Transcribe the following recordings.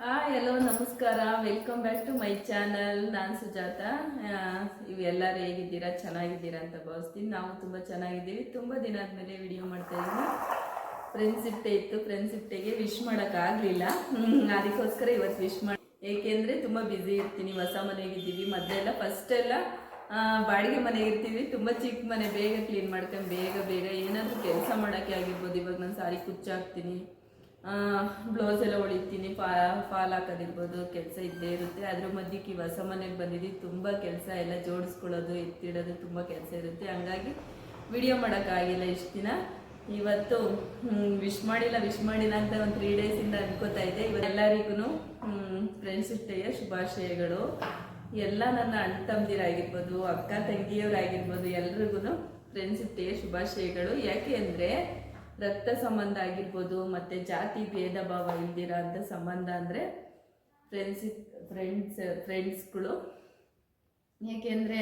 Hi hello ನಮಸ್ಕಾರ. Welcome back to my channel ನಾನು ಸುಜಾತ. ಇವೆಲ್ಲರೂ ಹೇಗಿದ್ದೀರಾ? ಚೆನ್ನಾಗಿದ್ದೀರಾ ಅಂತ ಭಾವಿಸ್ತೀನಿ. ನಾವು ತುಂಬ ಚೆನ್ನಾಗಿದ್ದೀವಿ. ತುಂಬ ದಿನ ಆದಮೇಲೆ ವಿಡಿಯೋ ಮಾಡ್ತಾ ಇದ್ದೀವಿ ಫ್ರೆಂಡ್ಸ್ ಡೇ ಇತ್ತು. ಫ್ರೆಂಡ್ಸ್ ಡೇಗೆ ವಿಶ್ ಮಾಡೋಕ್ಕಾಗಲಿಲ್ಲ ಅದಕ್ಕೋಸ್ಕರ ಇವತ್ತು ವಿಶ್ ಮಾಡಿ ಏಕೆಂದರೆ ತುಂಬ ಬ್ಯುಸಿ ಇರ್ತೀನಿ. ಹೊಸ ಮನೆಗಿದ್ದೀವಿ. ಮೊದಲೆಲ್ಲ ಫಸ್ಟ್ ಎಲ್ಲ ಆ, ಬಾಡಿಗೆ ಮನೆ ಇರ್ತೀವಿ ತುಂಬ ಚಿಕ್ಕ ಮನೆ ಬೇಗ ಕ್ಲೀನ್ ಮಾಡ್ಕೊಂಡು ಬೇಗ ಬೇಗ ಏನಾದರೂ ಕೆಲಸ ಮಾಡೋಕ್ಕೆ ಆಗಿರ್ಬೋದು. ಇವಾಗ ನಾನು ಸಾರಿ ಕುಚ್ಚಾಕ್ತೀನಿ. ಬ್ಲೌಸ್ ಎಲ್ಲ ಹೊಳಿತೀನಿ ಫಾ, ಫಾಲ್ ಹಾಕೋದಿರ್ಬೋದು, ಕೆಲಸ ಇದ್ದೇ ಇರುತ್ತೆ. ಅದ್ರ ಮಧ್ಯಕ್ಕೆ ಈ ಹೊಸ ಮನೆಗೆ ಬಂದಿದ್ದೀವಿ ತುಂಬ ಕೆಲಸ ಎಲ್ಲ ಜೋಡಿಸ್ಕೊಳ್ಳೋದು, ಎತ್ತಿಡೋದು ತುಂಬ ಕೆಲಸ ಇರುತ್ತೆ. ಹಂಗಾಗಿ ವಿಡಿಯೋ ಮಾಡೋಕ್ಕಾಗಿಲ್ಲ ಇಷ್ಟು ದಿನ. ಇವತ್ತು ವಿಶ್ ಮಾಡಿಲ್ಲ ವಿಶ್ ಮಾಡಿಲ್ಲ ಅಂತ ಒಂದು ತ್ರೀ ಡೇಸಿಂದ ಅನ್ಕೋತಾ ಇದ್ದೆ. ಇವರೆಲ್ಲರಿಗೂ ಫ್ರೆಂಡ್ಸ್ ಡೇಯ ಶುಭಾಶಯಗಳು. ಎಲ್ಲ ನನ್ನ ಅಣ್ಣ ತಮ್ಮದಿರಾಗಿರ್ಬೋದು ಅಕ್ಕ ತಂಗಿಯವರಾಗಿರ್ಬೋದು ಎಲ್ರಿಗೂ ಫ್ರೆಂಡ್ಸ್ ಡೇಯ ಶುಭಾಶಯಗಳು. ಯಾಕೆ ಅಂದರೆ ರಕ್ತ ಸಂಬಂಧ ಆಗಿರ್ಬೋದು, ಮತ್ತು ಜಾತಿ ಭೇದ ಭಾವ ಇಲ್ದಿರೋ ಅಂಥ ಸಂಬಂಧ ಅಂದರೆ ಫ್ರೆಂಡ್ಸ್ ಫ್ರೆಂಡ್ಸ್ ಫ್ರೆಂಡ್ಸ್ಗಳು ಏಕೆಂದರೆ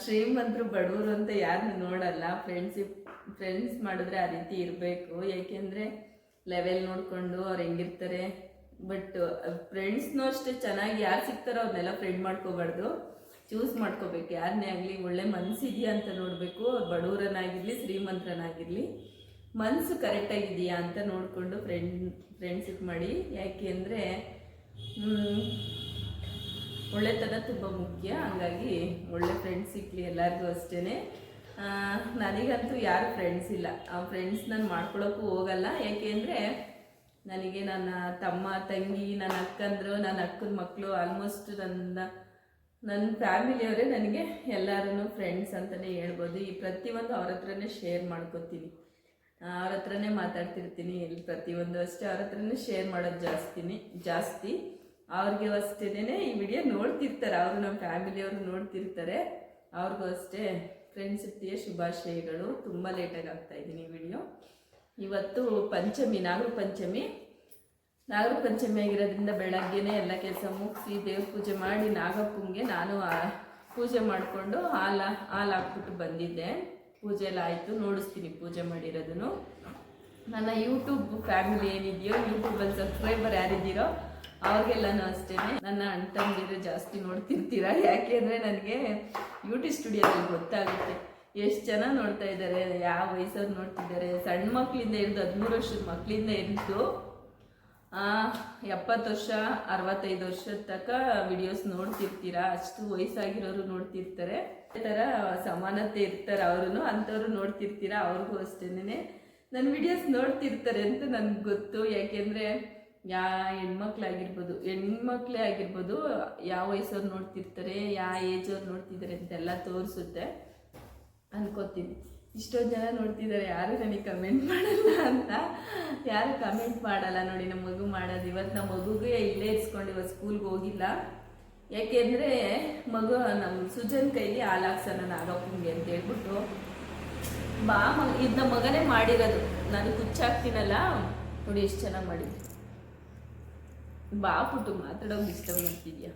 ಶ್ರೀಮಂತರು ಬಡವರು ಅಂತ ಯಾರನ್ನು ನೋಡಲ್ಲ. ಫ್ರೆಂಡ್ಸಿಪ್ ಫ್ರೆಂಡ್ಸ್ ಮಾಡಿದ್ರೆ ಆ ರೀತಿ ಇರಬೇಕು. ಏಕೆಂದರೆ ಲೆವೆಲ್ ನೋಡಿಕೊಂಡು ಅವ್ರು ಹೆಂಗಿರ್ತಾರೆ. ಬಟ್ ಫ್ರೆಂಡ್ಸ್ನೂ ಅಷ್ಟೇ ಚೆನ್ನಾಗಿ ಯಾರು ಸಿಗ್ತಾರೋ ಅವ್ರನ್ನೆಲ್ಲ ಫ್ರೆಂಡ್ ಮಾಡ್ಕೋಬಾರ್ದು. ಚೂಸ್ ಮಾಡ್ಕೋಬೇಕು. ಯಾರನ್ನೇ ಆಗಲಿ ಒಳ್ಳೆ ಮನಸ್ಸಿದೆಯಾ ಅಂತ ನೋಡಬೇಕು. ಅವ್ರು ಬಡವರನ್ನಾಗಿರಲಿ ಶ್ರೀಮಂತರನ್ನಾಗಿರಲಿ ಮನಸ್ಸು ಕರೆಕ್ಟಾಗಿದೆಯಾ ಅಂತ ನೋಡಿಕೊಂಡು ಫ್ರೆಂಡ್ ಫ್ರೆಂಡ್ಶಿಪ್ ಮಾಡಿ. ಯಾಕೆ ಅಂದರೆ ಒಳ್ಳೆತನ ತುಂಬ ಮುಖ್ಯ. ಹಂಗಾಗಿ ಒಳ್ಳೆ ಫ್ರೆಂಡ್ಸ್ ಸಿಕ್ಕಲಿ ಎಲ್ಲರಿಗೂ ಅಷ್ಟೇ ನನಗಂತೂ ಯಾರು ಫ್ರೆಂಡ್ಸ್ ಇಲ್ಲ. ಆ ಫ್ರೆಂಡ್ಸ್ ನಾನು ಮಾಡ್ಕೊಳ್ಳೋಕ್ಕೂ ಹೋಗಲ್ಲ. ಯಾಕೆಂದರೆ ನನಗೆ ನನ್ನ ತಮ್ಮ, ತಂಗಿ, ನನ್ನ ಅಕ್ಕಂದರು, ನನ್ನ ಅಕ್ಕನ ಮಕ್ಕಳು ಆಲ್ಮೋಸ್ಟ್ ನನ್ನ ನನ್ನ ಫ್ಯಾಮಿಲಿಯವರೇ ನನಗೆ ಎಲ್ಲರೂ ಫ್ರೆಂಡ್ಸ್ ಅಂತಲೇ ಹೇಳ್ಬೋದು. ಈ ಪ್ರತಿಯೊಂದು ಅವ್ರ ಹತ್ರನೇ ಶೇರ್ ಮಾಡ್ಕೋತೀನಿ. ಅವ್ರ ಹತ್ರನೇ ಮಾತಾಡ್ತಿರ್ತೀನಿ. ಎಲ್ಲಿ ಪ್ರತಿಯೊಂದು ಅಷ್ಟೇ ಅವ್ರ ಹತ್ರನೇ ಶೇರ್ ಮಾಡೋದು ಜಾಸ್ತಿನಿ, ಜಾಸ್ತಿ. ಅವ್ರಿಗೆ ಅಷ್ಟೇನೆ ಈ ವಿಡಿಯೋ ನೋಡ್ತಿರ್ತಾರೆ. ಅವರು ನಮ್ಮ ಫ್ಯಾಮಿಲಿಯವರು ನೋಡ್ತಿರ್ತಾರೆ. ಅವ್ರಿಗೂ ಅಷ್ಟೇ ಫ್ರೆಂಡ್ಸ್ ಇರ್ತೀಯ ಶುಭಾಶಯಗಳು. ತುಂಬ ಲೇಟಾಗಿ ಆಗ್ತಾ ಇದ್ದೀನಿ ವಿಡಿಯೋ ಇವತ್ತು ಪಂಚಮಿ ನಾಗರ ಪಂಚಮಿ ನಾಗರ ಪಂಚಮಿ ಆಗಿರೋದ್ರಿಂದ ಬೆಳಗ್ಗೆನೆ ಎಲ್ಲ ಕೆಲಸ ಮುಗಿಸಿ ದೇವ್ರ ಪೂಜೆ ಮಾಡಿ ನಾಗಪ್ಪಂಗೆ ನಾನು ಪೂಜೆ ಮಾಡಿಕೊಂಡು ಹಾಲ, ಹಾಲು ಹಾಕ್ಬಿಟ್ಟು ಬಂದಿದ್ದೆ. ಪೂಜೆ ಎಲ್ಲ ಆಯಿತು, ನೋಡಿಸ್ತೀನಿ ಪೂಜೆ ಮಾಡಿರೋದನ್ನು. ನನ್ನ ಯೂಟ್ಯೂಬ್ ಫ್ಯಾಮಿಲಿ ಏನಿದೆಯೋ ಯೂಟ್ಯೂಬಲ್ಲಿ ಸಬ್ಸ್ಕ್ರೈಬರ್ ಯಾರಿದ್ದೀರೋ, ಅವ್ರಿಗೆಲ್ಲನೂ ಅಷ್ಟೇ ನನ್ನ ಅಣ್ಣ ಜಾಸ್ತಿ ನೋಡ್ತಿರ್ತೀರ? ಯಾಕೆ ಅಂದರೆ ನನಗೆ ಯೂಟ್ಯೂಬ್ ಸ್ಟುಡಿಯೋದಲ್ಲಿ ಗೊತ್ತಾಗುತ್ತೆ. ಎಷ್ಟು ಜನ ನೋಡ್ತಾ ಇದ್ದಾರೆ, ಯಾವ ವಯಸ್ಸವ್ರು ನೋಡ್ತಿದ್ದಾರೆ. ಸಣ್ಣ ಮಕ್ಕಳಿಂದ ಹಿಡಿದು ಹದಿಮೂರು ವರ್ಷದ ಮಕ್ಕಳಿಂದ ಹಿಡಿದು ಎಪ್ಪತ್ತು ವರ್ಷ, ಅರವತ್ತೈದು ವರ್ಷದ ತನಕ ವಿಡಿಯೋಸ್ ನೋಡ್ತಿರ್ತೀರಾ? ಅಷ್ಟು ವಯಸ್ಸಾಗಿರೋರು ನೋಡ್ತಿರ್ತಾರೆ. ಅದೇ ಥರ ಸಮಾನತೆ ಇರ್ತಾರೆ ಅವರು ಅಂಥವ್ರು ನೋಡ್ತಿರ್ತೀರಾ? ಅವ್ರಿಗೂ ಅಷ್ಟೇನೆ ನನ್ನ ವಿಡಿಯೋಸ್ ನೋಡ್ತಿರ್ತಾರೆ ಅಂತ ನನಗೆ ಗೊತ್ತು. ಯಾಕೆಂದರೆ, ಯಾ, ಹೆಣ್ಮಕ್ಳಾಗಿರ್ಬೋದು, ಹೆಣ್ಮಕ್ಳೇ ಆಗಿರ್ಬೋದು, ಯಾವ ವಯಸ್ಸವ್ರು ನೋಡ್ತಿರ್ತಾರೆ ಯಾವ ಏಜ್ ಅವ್ರು ನೋಡ್ತಿದ್ದಾರೆ ಅಂತೆಲ್ಲ ತೋರಿಸುತ್ತೆ ಅನ್ಕೋತೀನಿ. ಇಷ್ಟೊಂದು ಜನ ನೋಡ್ತಿದ್ದಾರೆ, ಯಾರು ನನಗೆ ಕಮೆಂಟ್ ಮಾಡಲ್ಲ ಅಂತ. ಯಾರು ಕಮೆಂಟ್ ಮಾಡಲ್ಲ ನೋಡಿ, ನಮ್ಮ ಮಗು ಮಾಡೋದು. ಇವತ್ತು ನಮ್ಮ ಮಗುಗೆ ಇಲ್ಲೇ ಇಸ್ಕೊಂಡು ಇವತ್ತು ಸ್ಕೂಲ್ಗೆ ಹೋಗಿಲ್ಲ. ಯಾಕೆಂದರೆ ಮಗು ನಮ್ಮ ಸುಜನ್ ಕೈಲಿ ಹಾಲು ಹಾಕ್ಸೋಣ ನಾಗಪ್ಪಂಗೆ ಅಂತ ಹೇಳ್ಬಿಟ್ಟು. ಬಾ ಮಗ ಇದು ನಮ್ಮ ಮಗನೇ ಮಾಡಿರೋದು. ನಾನು ಕುಚ್ಚಾಕ್ತೀನಲ್ಲ ನೋಡಿ, ಎಷ್ಟು ಚೆನ್ನಾಗಿ ಮಾಡಿದ್ವಿ ಬಾ ಪುಟ್ಟು, ಮಾತಾಡೋಕೆ ಇಷ್ಟ ಮಾಡ್ತಿದ್ಯಾ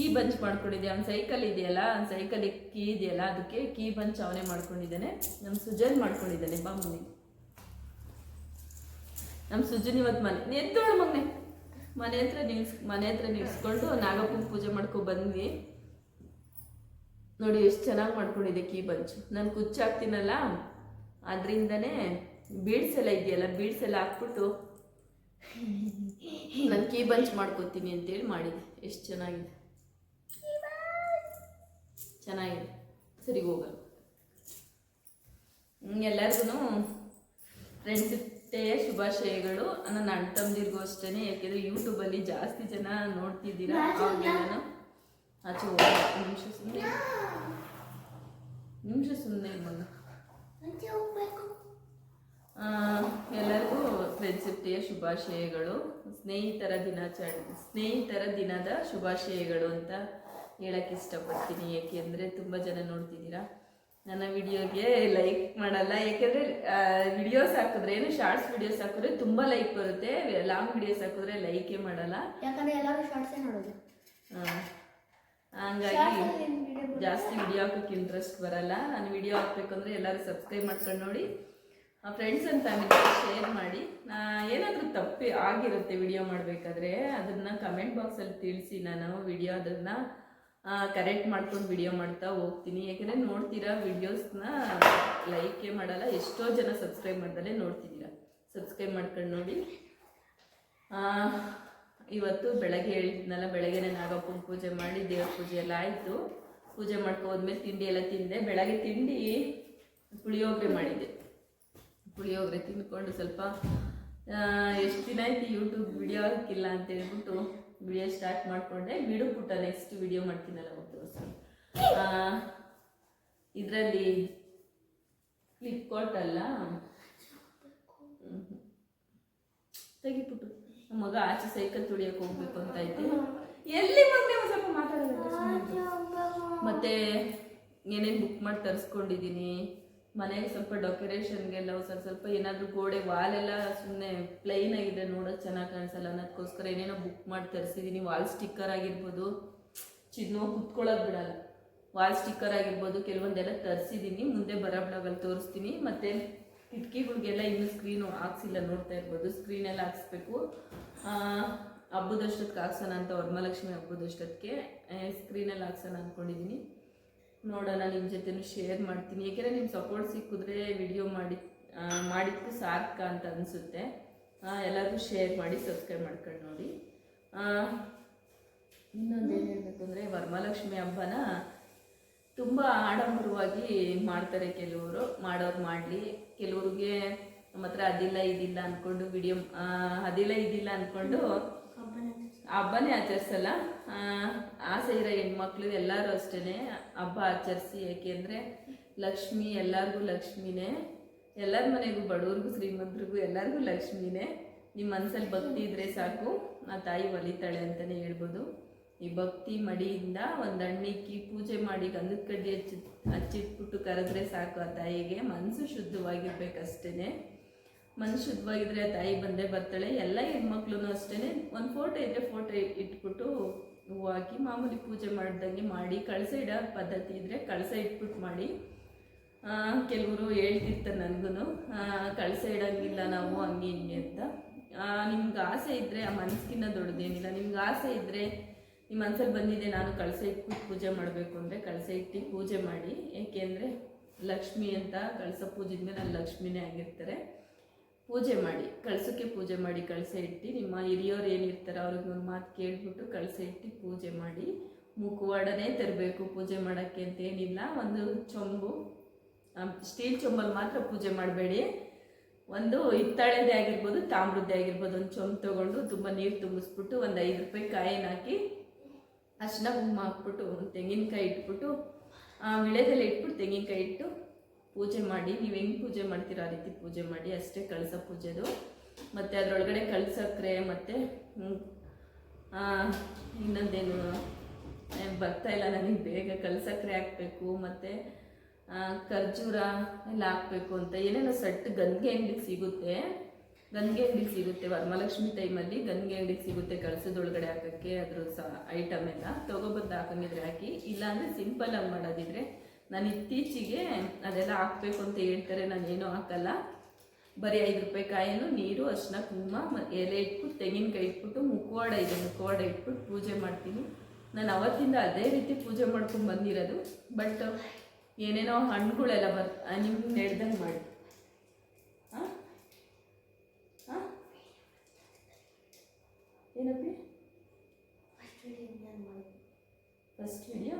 ಕೀ ಬಂಚ್ ಮಾಡ್ಕೊಂಡಿದ್ದೆ. ಅವ್ನ ಸೈಕಲ್ ಇದೆಯಲ್ಲ, ಅವ್ನ ಸೈಕಲಿಗೆ ಕೀ ಇದೆಯಲ್ಲ, ಅದಕ್ಕೆ ಕೀ ಬಂಚ್ ಅವನೇ ಮಾಡ್ಕೊಂಡಿದ್ದಾನೆ. ನಮ್ಮ ಸುಜನ್ ಮಾಡ್ಕೊಂಡಿದ್ದಾನೆ. ಬಾ ಮಮ್ಮಿ. ನಮ್ಮ ಸುಜನ್ ಇವತ್ತು ಮನೆ ನೆತ್ತೋಳು ಮಗನೆ ಮನೆ ಹತ್ರ ನಿಲ್ಸ್ ಮನೆ ಹತ್ರ ನಿಲ್ಸ್ಕೊಂಡು ನಾಗಪ್ಪನ ಪೂಜೆ ಮಾಡ್ಕೊ ಬಂದ್ವಿ. ನೋಡಿ ಎಷ್ಟು ಚೆನ್ನಾಗಿ ಮಾಡ್ಕೊಂಡಿದ್ದೆ ಕೀ ಬಂಚ್. ನಾನು ಕುಚ್ಚಾಕ್ತೀನಲ್ಲ ಅದರಿಂದನೇ ಬೀಡ್ಸ್ ಎಲ್ಲ ಇದೆಯಲ್ಲ, ಬೀಡ್ಸ್ ಎಲ್ಲ ಹಾಕ್ಬಿಟ್ಟು ನಾನು ಕೀ ಬಂಚ್ ಮಾಡ್ಕೊತೀನಿ ಅಂತೇಳಿ ಮಾಡಿದೆ. ಎಷ್ಟು ಚೆನ್ನಾಗಿದೆ. ಚೆನ್ನಾಗಿದೆ. ಸರಿ ಹೋಗಲ್ಲ ಎಲ್ಲರಿಗೂ ಫ್ರೆಂಡ್ಸ್ ಡೇಯ ಶುಭಾಶಯಗಳು. ನನ್ನ ಅಣ್ಣ ತಮ್ಮದಿರ್ಗೂ ಅಷ್ಟೇ ಯಾಕೆಂದರೆ ಯೂಟ್ಯೂಬಲ್ಲಿ ಜಾಸ್ತಿ ಜನ ನೋಡ್ತಿದ್ದೀರಾ ಅವ್ರಿಗೆಲ್ಲನೂ ಆಚೆ ಹೋಗಿ ನಿಮಿಷ ಸುಮ್ಮನೆ ನಿಮಿಷ ಸುಮ್ಮನೆ ಮಗ ಆ, ಎಲ್ಲರಿಗೂ ಫ್ರೆಂಡ್ಶಿಪ್ ಶುಭಾಶಯಗಳು. ಸ್ನೇಹಿತರ ದಿನಾಚರಣೆ ಸ್ನೇಹಿತರ ದಿನದ ಶುಭಾಶಯಗಳು ಅಂತ ಹೇಳಕ್ಕೆ ಇಷ್ಟಪಡ್ತೀನಿ. ಏಕೆಂದರೆ ತುಂಬ ಜನ ನೋಡ್ತಿದ್ದೀರಾ? ನನ್ನ ವಿಡಿಯೋಗೆ ಲೈಕ್ ಮಾಡಲ್ಲ. ಯಾಕೆಂದರೆ ವಿಡಿಯೋಸ್ ಹಾಕಿದ್ರೆ ಏನು ಶಾರ್ಟ್ಸ್ ವಿಡಿಯೋಸ್ ಹಾಕಿದ್ರೆ ತುಂಬ ಲೈಕ್ ಬರುತ್ತೆ. ಲಾಂಗ್ ವಿಡಿಯೋಸ್ ಹಾಕಿದ್ರೆ ಲೈಕೇ ಮಾಡಲ್ಲ. ಯಾಕಂದರೆ ಎಲ್ಲರೂ ಶಾರ್ಟ್ಸೇ ನೋಡೋದು. ಹಾಂ. ಹಂಗಾಗಿ ಜಾಸ್ತಿ ವಿಡಿಯೋ ಹಾಕೋಕ್ಕೆ ಇಂಟ್ರೆಸ್ಟ್ ಬರಲ್ಲ. ನಾನು ವಿಡಿಯೋ ಹಾಕ್ಬೇಕಂದ್ರೆ ಎಲ್ಲರೂ ಸಬ್ಸ್ಕ್ರೈಬ್ ಮಾಡ್ಕೊಂಡು ನೋಡಿ. ಫ್ರೆಂಡ್ಸ್ ಅಂತ ಫ್ಯಾಮಿಲಿ ಶೇರ್ ಮಾಡಿ. ಏನಾದರೂ ತಪ್ಪಿ ಆಗಿರುತ್ತೆ ವಿಡಿಯೋ ಮಾಡಬೇಕಾದ್ರೆ ಅದನ್ನು ಕಮೆಂಟ್ ಬಾಕ್ಸಲ್ಲಿ ತಿಳಿಸಿ. ನಾನು ವಿಡಿಯೋ ಅದನ್ನು ಕರೆಕ್ಟ್ ಮಾಡ್ಕೊಂಡು ವಿಡಿಯೋ ಮಾಡ್ತಾ ಹೋಗ್ತೀನಿ. ಯಾಕೆಂದರೆ ನೋಡ್ತೀರಾ ವಿಡಿಯೋಸ್ನ ಲೈಕೇ ಮಾಡಲ್ಲ, ಎಷ್ಟೋ ಜನ ಸಬ್ಸ್ಕ್ರೈಬ್ ಮಾಡ್ದಲೇ ನೋಡ್ತಿದ್ದೀರಾ. ಸಬ್ಸ್ಕ್ರೈಬ್ ಮಾಡ್ಕೊಂಡು ನೋಡಿ. ಇವತ್ತು ಬೆಳಗ್ಗೆ ಹೇಳಿದ್ನಲ್ಲ, ಬೆಳಗ್ಗೆನೇ ನಾಗಪ್ಪನ ಪೂಜೆ ಮಾಡಿ ದೇವ್ರ ಪೂಜೆ ಎಲ್ಲ ಆಯಿತು. ಪೂಜೆ ಮಾಡ್ಕೋದ್ಮೇಲೆ ತಿಂಡಿ ಎಲ್ಲ ತಿಂದೆ. ಬೆಳಗ್ಗೆ ತಿಂಡಿ ಪುಳಿಯೋಗರೆ ಮಾಡಿದ್ದೆ. ಪುಳಿಯೋಗರೆ ತಿಂದ್ಕೊಂಡು ಸ್ವಲ್ಪ ಎಷ್ಟು ದಿನ ಆಯ್ತು ಯೂಟ್ಯೂಬ್ ವಿಡಿಯೋ ಹಾಕಿಲ್ಲ ಅಂತ ಹೇಳ್ಬಿಟ್ಟು ವಿಡಿಯೋ ಸ್ಟಾರ್ಟ್ ಮಾಡಿಕೊಂಡೆ. ಬಿಡು ಪುಟ್ಟ ನೆಕ್ಸ್ಟ್ ವಿಡಿಯೋ ಮಾಡ್ತೀನಲ್ಲ ಒಂದು ಇದರಲ್ಲಿ ಫ್ಲಿಪ್ಕಾರ್ಟ್ ಅಲ್ಲ. ತೆಗಿಬಿಟ್ಟು ನಮ್ಮ ಮಗ ಆಚೆ ಸೈಕಲ್ ತುಳಿಯಕ್ಕೆ ಹೋಗ್ಬೇಕು ಅಂತ ಐತೆ ಎಲ್ಲಿ ಮಗನೇ ಸ್ವಲ್ಪ ಮಾತಾಡೋದು ಮತ್ತೆ ಏನೇನು ಬುಕ್ ಮಾಡಿ ತರಿಸ್ಕೊಂಡಿದ್ದೀನಿ ಮನೆಗೆ ಸ್ವಲ್ಪ ಡೆಕೋರೇಷನ್ಗೆಲ್ಲ ಸ್ವಲ್ಪ ಸ್ವಲ್ಪ ಏನಾದರೂ ಗೋಡೆ ವಾಲೆಲ್ಲ ಸುಮ್ಮನೆ ಪ್ಲೈನ್ ಆಗಿದೆ ನೋಡೋದು ಚೆನ್ನಾಗಿ ಕಾಣಿಸಲ್ಲ. ಅನ್ನೋದಕ್ಕೋಸ್ಕರ ಏನೇನೋ ಬುಕ್ ಮಾಡಿ ತರಿಸಿದ್ದೀನಿ ವಾಲ್ ಸ್ಟಿಕ್ಕರ್ ಆಗಿರ್ಬೋದು. ಚಿನ್ನೋ ಕುತ್ಕೊಳ್ಳೋಕೆ ಬಿಡಲ್ಲ. ವಾಲ್ ಸ್ಟಿಕ್ಕರ್ ಆಗಿರ್ಬೋದು. ಕೆಲವೊಂದೆಲ್ಲ ತರಿಸಿದ್ದೀನಿ ಮುಂದೆ ಬರೋ ತೋರಿಸ್ತೀನಿ. ಮತ್ತು ಕಿಟಕಿಗಳಿಗೆಲ್ಲ ಇನ್ನೂ ಸ್ಕ್ರೀನು ಹಾಕ್ಸಿಲ್ಲ ನೋಡ್ತಾ ಇರ್ಬೋದು. ಸ್ಕ್ರೀನೆಲ್ಲ ಹಾಕ್ಸ್ಬೇಕು. ಹಬ್ಬದಷ್ಟೊತ್ತಿಗೆ ಹಾಕ್ಸೋಣ ಅಂತ ವರಮಹಾಲಕ್ಷ್ಮಿ ಹಬ್ಬದಷ್ಟೊತ್ತಿಗೆ ಸ್ಕ್ರೀನಲ್ಲಿ ಹಾಕ್ಸೋಣ ಅಂದ್ಕೊಂಡಿದ್ದೀನಿ ನೋಡೋಣ ನಿಮ್ಮ ಜೊತೆನೂ ಶೇರ್ ಮಾಡ್ತೀನಿ. ಏಕೆಂದರೆ ನಿಮ್ಮ ಸಪೋರ್ಟ್ ಸಿಕ್ಕಿದ್ರೆ ವಿಡಿಯೋ ಮಾಡಿ ಮಾಡಿದ್ದು ಸಾರ್ಥ ಅಂತ ಅನಿಸುತ್ತೆ. ಎಲ್ಲರಿಗೂ ಶೇರ್ ಮಾಡಿ ಸಬ್ಸ್ಕ್ರೈಬ್ ಮಾಡ್ಕೊಂಡು ನೋಡಿ. ಇನ್ನೊಂದು ಏನು ಹೇಳಬೇಕು ಅಂದರೆ ವರಮಹಾಲಕ್ಷ್ಮಿ ಹಬ್ಬನ ತುಂಬ ಆಡಂಬರವಾಗಿ ಮಾಡ್ತಾರೆ ಕೆಲವರು. ಮಾಡೋರು ಮಾಡಲಿ. ಕೆಲವ್ರಿಗೆ ನಮ್ಮ ಹತ್ರ ಅದಿಲ್ಲ, ಇದಿಲ್ಲ ಅಂದ್ಕೊಂಡು ವಿಡಿಯೋ ಅದಿಲ್ಲ, ಇದಿಲ್ಲ ಅಂದ್ಕೊಂಡು ಹಬ್ಬನೇ ಆಚರಿಸಲ್ಲ. ಆಸೆ ಇರೋ ಹೆಣ್ಮಕ್ಳು ಎಲ್ಲರೂ ಅಷ್ಟೇ ಹಬ್ಬ ಆಚರಿಸಿ ಏಕೆಂದರೆ ಲಕ್ಷ್ಮಿ ಎಲ್ಲರಿಗೂ ಲಕ್ಷ್ಮಿನೇ. ಎಲ್ಲರ ಮನೆಗೂ, ಬಡವ್ರಿಗೂ, ಶ್ರೀಮಂತರಿಗೂ ಎಲ್ಲರಿಗೂ ಲಕ್ಷ್ಮಿನೇ. ನಿಮ್ಮ ಮನಸ್ಸಲ್ಲಿ ಭಕ್ತಿ ಇದ್ರೆ ಸಾಕು. ಆ ತಾಯಿ ಒಲಿತಾಳೆ ಅಂತಲೇ ಹೇಳ್ಬೋದು. ಈ ಭಕ್ತಿ ಮಡಿಯಿಂದ ಒಂದು ಹಣ್ಣಿಕ್ಕಿ ಪೂಜೆ ಮಾಡಿ ಗಂಧದ ಕಡ್ಡಿ ಹಚ್ಚಿ, ಹಚ್ಚಿಟ್ಬಿಟ್ಟು ಕರೆದ್ರೆ ಸಾಕು ಆ ತಾಯಿಗೆ. ಮನಸ್ಸು ಶುದ್ಧವಾಗಿರ್ಬೇಕಷ್ಟೇ ಮನಸ್ಸು ಆ ತಾಯಿ ಬಂದೇ ಬರ್ತಾಳೆ, ಎಲ್ಲ ಹೆಣ್ಮಕ್ಳು ಅಷ್ಟೇ ಒಂದು ಫೋಟೋ ಇದ್ರೆ ಫೋಟೋ ಇಟ್ಬಿಟ್ಟು ಹೂವು ಹಾಕಿ ಮಾಮೂಲಿ ಪೂಜೆ ಮಾಡ್ದಂಗೆ ಮಾಡಿ, ಕಳಸ ಇಡೋ ಪದ್ಧತಿ ಇದ್ರೆ ಕಳಸ ಇಟ್ಬಿಟ್ಟು ಮಾಡಿ. ಕೆಲವರು ಹೇಳ್ತಿರ್ತಾರೆ ನನಗೂ ಕಳಸ ಇಡೋಂಗಿಲ್ಲ ನಾವು, ಹಂಗೆ ಹಿಂಗೆ ಅಂತ. ನಿಮ್ಗೆ ಆಸೆ ಇದ್ದರೆ ಆ ಮನಸ್ಸಿನ ದೊಡ್ಡದೇನಿಲ್ಲ. ನಿಮ್ಗೆ ಆಸೆ ಇದ್ದರೆ ನಿಮ್ಮ ಮನಸ್ಸಲ್ಲಿ ಬಂದಿದೆ, ನಾನು ಕಳಸ ಇಟ್ಬಿಟ್ಟು ಪೂಜೆ ಮಾಡಬೇಕು ಅಂದರೆ ಕಳಸ ಇಟ್ಟು ಪೂಜೆ ಮಾಡಿ. ಏಕೆಂದರೆ ಲಕ್ಷ್ಮಿ ಅಂತ ಕಳಸ ಪೂಜೆ ಮೇಲೆ ಅಲ್ಲಿ ಲಕ್ಷ್ಮಿನೇ ಆಗಿರ್ತಾರೆ. ಪೂಜೆ ಮಾಡಿ, ಕಳಸಕ್ಕೆ ಪೂಜೆ ಮಾಡಿ, ಕಳಸ ಇಟ್ಟು, ನಿಮ್ಮ ಹಿರಿಯೋರು ಏನಿರ್ತಾರೆ ಅವ್ರಿಗೆ ಒಂದು ಮಾತು ಕೇಳಿಬಿಟ್ಟು ಕಳಸ ಇಟ್ಟು ಪೂಜೆ ಮಾಡಿ, ಮುಖವಾಡನೇ ತರಬೇಕು ಪೂಜೆ ಮಾಡೋಕ್ಕೆ ಅಂತ ಏನಿಲ್ಲ. ಒಂದು ಚೊಂಬು ಸ್ಟೀಲ್ ಚೊಂಬಲ್ಲಿ ಮಾತ್ರ ಪೂಜೆ ಮಾಡಬೇಡಿ. ಒಂದು ಹಿತ್ತಾಳೆದೇ ಆಗಿರ್ಬೋದು, ತಾಮ್ರದ್ದೇ ಆಗಿರ್ಬೋದು, ಒಂದು ಚೊಂಬು ತೊಗೊಂಡು ತುಂಬ ನೀರು ತುಂಬಿಸ್ಬಿಟ್ಟು ಒಂದು ಐದು ರೂಪಾಯಿ ಕಾಯಿನ ಹಾಕಿ ಅರ್ಶಿನ ಕುಂಕುಮ ಹಾಕ್ಬಿಟ್ಟು, ಒಂದು ತೆಂಗಿನಕಾಯಿ ಇಟ್ಬಿಟ್ಟು ವಿಳೆದೆಲೆ ಇಟ್ಬಿಟ್ಟು ತೆಂಗಿನಕಾಯಿ ಇಟ್ಟು ಪೂಜೆ ಮಾಡಿ, ನೀವು ಹೆಂಗೆ ಪೂಜೆ ಮಾಡ್ತೀರಾ ಆ ರೀತಿ ಪೂಜೆ ಮಾಡಿ, ಅಷ್ಟೇ ಕಳಸ ಪೂಜೆದು. ಮತ್ತು ಅದರೊಳಗಡೆ ಕಳ್ಸಕ್ರೆ ಮತ್ತು ಇನ್ನೊಂದೇನು ಬರ್ತಾ ಇಲ್ಲ ನನಗೆ, ಬೇಗ ಕಳ್ಸಕ್ರೆ ಹಾಕಬೇಕು, ಮತ್ತು ಖರ್ಜೂರ ಎಲ್ಲ ಹಾಕಬೇಕು ಅಂತ. ಏನೇನೋ ಸಟ್ ಗಂಗೆ ಅಂಗಡಿಗೆ ಸಿಗುತ್ತೆ. ಗಂಗೆ ಅಂಗಡಿಗೆ ಸಿಗುತ್ತೆ, ವರಮಹಾಲಕ್ಷ್ಮಿ ಟೈಮಲ್ಲಿ ಗಂಗೆ ಅಂಗಡಿಗೆ ಸಿಗುತ್ತೆ ಕಳಸದೊಳಗಡೆ ಹಾಕೋಕ್ಕೆ ಅದ್ರ ಸ ಐಟಮ್ ಎಲ್ಲ. ತೊಗೊಬಂದು ಹಾಕಂಗಿದ್ರೆ ಹಾಕಿ, ಇಲ್ಲಾಂದರೆ ಸಿಂಪಲ್ ಆಗಿ ಮಾಡೋದಿದ್ರೆ ನಾನು ಇತ್ತೀಚೆಗೆ ಅದೆಲ್ಲ ಹಾಕಬೇಕು ಅಂತ ಹೇಳ್ತಾರೆ ನಾನೇನು ಹಾಕಲ್ಲ. ಬರೀ ಐದು ರೂಪಾಯಿ ಕಾಯಿನು ನೀರು ಅರ್ಶಿನ ಕುಂಕುಮ ಎಲೆ ಇಟ್ಬಿಟ್ಟು ತೆಂಗಿನಕಾಯಿ ಇಟ್ಬಿಟ್ಟು ಮುಖವಾಡ ಇದೆ ಮುಖವಾಡ ಇಟ್ಬಿಟ್ಟು ಪೂಜೆ ಮಾಡ್ತೀನಿ. ನಾನು ಅವತ್ತಿಂದ ಅದೇ ರೀತಿ ಪೂಜೆ ಮಾಡ್ಕೊಂಡು ಬಂದಿರೋದು. ಬಟ್ ಏನೇನೋ ಹಣ್ಣುಗಳೆಲ್ಲ ಬರ್ ನಿಮ್ಗೆ ನೆಡ್ದಂಗೆ ಮಾಡಿ. ಹಾಂ ಹಾಂ ಏನಪ್ಪಿ? ಫಸ್ಟ್ ವಿಡಿಯೋ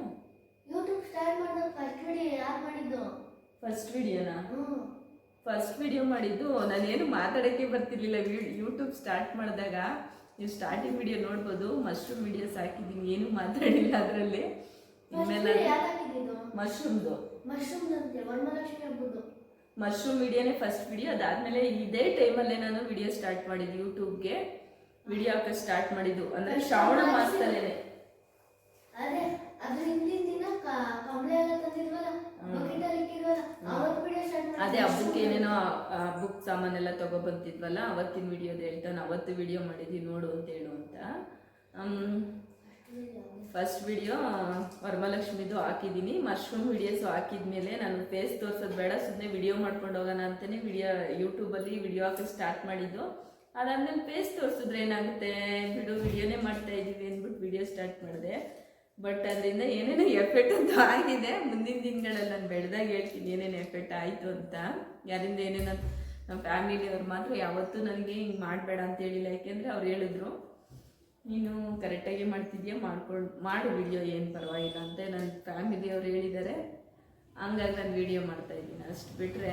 ಸ್ಟಾರ್ಟ್ ಮಾಡಿದ ಫಸ್ಟ್ ವಿಡಿಯೋ ಯಾರು ಮಾಡಿದ್ದು? ಫಸ್ಟ್ ವಿಡಿಯೋನಾ ಫಸ್ಟ್ ವಿಡಿಯೋ ಮಾಡಿದ್ದು ನಾನೇನು ಮಾತಾಡೋಕ್ಕೆ ಬರ್ತಿರ್ಲಿಲ್ಲ. ಯೂಟ್ಯೂಬ್ ಸ್ಟಾರ್ಟ್ ಮಾಡಿದಾಗ ನೀವು ಸ್ಟಾರ್ಟಿಂಗ್ ವಿಡಿಯೋ ನೋಡ್ಬೋದು. ಮಶ್ರೂಮ್ ವಿಡಿಯೋಸ್ ಹಾಕಿದ್ದೀನಿ. ಏನು ಮಾತಾಡಿಲ್ಲ ಅದರಲ್ಲಿ. ಇನ್ಮೇಲೆ ಮಶ್ರೂಮ್ದು ಮಶ್ರೂಮ್ ವಿಡಿಯೋನೇ ಫಸ್ಟ್ ವಿಡಿಯೋ ಅದಾದ್ಮೇಲೆ ಇದೇ ಟೈಮಲ್ಲೇ ನಾನು ವಿಡಿಯೋ ಸ್ಟಾರ್ಟ್ ಮಾಡಿದ್ದು ಯೂಟ್ಯೂಬ್ಗೆ ವಿಡಿಯೋ ಹಾಕೋ ಸ್ಟಾರ್ಟ್ ಮಾಡಿದ್ದು. ಅಂದರೆ ಶ್ರಾವಣ ಮಾಸದಲ್ಲೇ ಅದೇ ಅದ್ರ ಹಿಂದಿನ ದಿನ ಕ- ಕಂಬಳಿ ಎಲ್ಲ ತಂದಿದ್ವಲ್ಲ ಬಕೆಟ್ ಅಲ್ಲಿ ಇಕ್ಕಿದ್ವಲ್ಲ ವಿಡಿಯೋ ಸ್ಟಾರ್ಟ್ ಅದೇ ಹಬ್ಬಕ್ಕೆ ಏನೇನೋ ಬುಕ್ ಸಾಮಾನೆಲ್ಲ ತಗೊಬಂತಿದ್ವಲ್ಲ ಅವತ್ತಿನ ವಿಡಿಯೋದು ಹೇಳ್ತಾನೆ ಅವತ್ತು ವಿಡಿಯೋ ಮಾಡಿದ್ವಿ ನೋಡು ಅಂತ ಹೇಳು ಅಂತ. ಫಸ್ಟ್ ವಿಡಿಯೋ ವರಮಲಕ್ಷ್ಮಿದು ಹಾಕಿದ್ದೀನಿ ಮಶ್ರೂಮ್ ವಿಡಿಯೋಸು ಹಾಕಿದ್ಮೇಲೆ ನಾನು ಫೇಸ್ ತೋರ್ಸೋದು ಬೇಡ ಸುಮ್ಮನೆ ವಿಡಿಯೋ ಮಾಡ್ಕೊಂಡು ಹೋಗೋಣ ಅಂತಲೇ ವಿಡಿಯೋ ಯೂಟ್ಯೂಬಲ್ಲಿ ವಿಡಿಯೋ ಹಾಕಿ ಸ್ಟಾರ್ಟ್ ಮಾಡಿದ್ದು. ಅದಾದ್ಮೇಲೆ ಫೇಸ್ ತೋರಿಸಿದ್ರೆ ಏನಾಗುತ್ತೆ ಬಿಡು ವಿಡಿಯೋನೇ ಮಾಡ್ತಾ ಇದ್ದೀವಿ ಅಂದ್ಬಿಟ್ಟು ವಿಡಿಯೋ ಸ್ಟಾರ್ಟ್ ಮಾಡಿದೆ. ಬಟ್ ಅದರಿಂದ ಏನೇನೋ ಎಫೆಕ್ಟ್ ಅಂತ ಆಗಿದೆ. ಮುಂದಿನ ದಿನಗಳಲ್ಲಿ ನಾನು ಬೆಳೆದಾಗ ಹೇಳ್ತೀನಿ ಏನೇನು ಎಫೆಕ್ಟ್ ಆಯಿತು ಅಂತ. ಯಾರಿಂದ ಏನೇನೋ ನಮ್ಮ ಫ್ಯಾಮಿಲಿಯವ್ರು ಮಾತ್ರ ಯಾವತ್ತೂ ನನಗೆ ಹಿಂಗೆ ಮಾಡಬೇಡ ಅಂತ ಹೇಳಿಲ್ಲ. ಯಾಕೆಂದರೆ ಅವ್ರು ಹೇಳಿದ್ರು, ನೀನು ಕರೆಕ್ಟಾಗಿ ಮಾಡ್ತಿದ್ಯಾ? ಮಾಡ್ಕೊಂಡು ಮಾಡು ವಿಡಿಯೋ ಏನು ಪರವಾಗಿಲ್ಲ ಅಂತ ನನ್ನ ಫ್ಯಾಮಿಲಿಯವ್ರು ಹೇಳಿದ್ದಾರೆ. ಹಂಗಾಗಿ ನಾನು ವಿಡಿಯೋ ಮಾಡ್ತಾ ಇದ್ದೀನಿ. ಅಷ್ಟು ಬಿಟ್ಟರೆ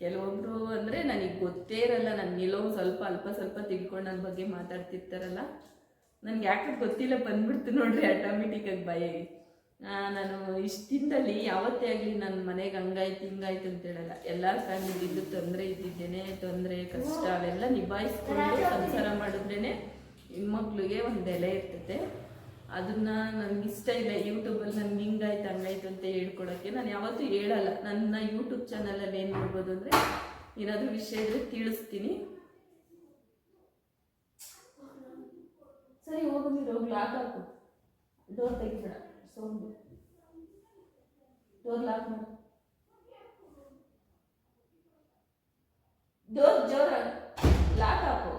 ಕೆಲವೊಬ್ಬರು ಅಂದರೆ ನನಗೆ ಗೊತ್ತೇ ಇರಲ್ಲ. ನನಗೆ ಎಲ್ಲೋ ಸ್ವಲ್ಪ, ಅಲ್ಪ ಸ್ವಲ್ಪ ತಿಳ್ಕೊಂಡು ನನ್ನ ಬಗ್ಗೆ ಮಾತಾಡ್ತಿರ್ತಾರಲ್ಲ. ನನಗೆ ಯಾಕೆ ಗೊತ್ತಿಲ್ಲ, ಬಂದ್ಬಿಡ್ತು ನೋಡ್ರಿ ಆಟೋಮೆಟಿಕ್ಕಾಗಿ ಭಯ. ನಾನು ಇಷ್ಟಿಂದಲ್ಲಿ ಯಾವತ್ತೇ ಆಗಲಿ ನನ್ನ ಮನೆಗೆ ಹಂಗಾಯ್ತು, ಹಿಂಗಾಯ್ತು ಅಂತ ಹೇಳಲ್ಲ. ಎಲ್ಲ ಫ್ಯಾಮಿಲಿದ್ದು ತೊಂದರೆ ಇದ್ದಿದ್ದೇನೆ, ತೊಂದರೆ, ಕಷ್ಟ, ಅವೆಲ್ಲ ನಿಭಾಯಿಸ್ಕೊಂಡು ಸಂಸಾರ ಮಾಡಿದ್ರೇ ಹೆಣ್ಮಕ್ಳಿಗೆ ಒಂದು ಎಲೆ ಇರ್ತದೆ ಅದನ್ನ ನನಗೆ ಇಷ್ಟ ಇಲ್ಲ ಯೂಟ್ಯೂಬಲ್ಲಿ ನನಗೆ ಹಿಂಗಾಯ್ತು, ಹಂಗಾಯ್ತು ಅಂತ ಹೇಳ್ಕೊಡೋಕ್ಕೆ ನಾನು ಯಾವತ್ತೂ ಹೇಳಲ್ಲ. ನನ್ನ ಯೂಟ್ಯೂಬ್ ಚಾನಲಲ್ಲಿ ಏನು ಮಾಡ್ಬೋದು ಅಂದರೆ ಏನಾದರೂ ವಿಷಯ ಇದ್ರೆ ತಿಳಿಸ್ತೀನಿ. ಸರಿ, ಹೋಗು ಹೋಗಿ ಲಾಕ್ ಹಾಕು. ಡೋರ್ ತೆಗಿಬೇಡ, ಸೌಂಡು. ಡೋರ್ ಲಾಕ್ ಮಾಡು. ಡೋರ್ ಜೋರ ಲಾಕ್ ಹಾಕು.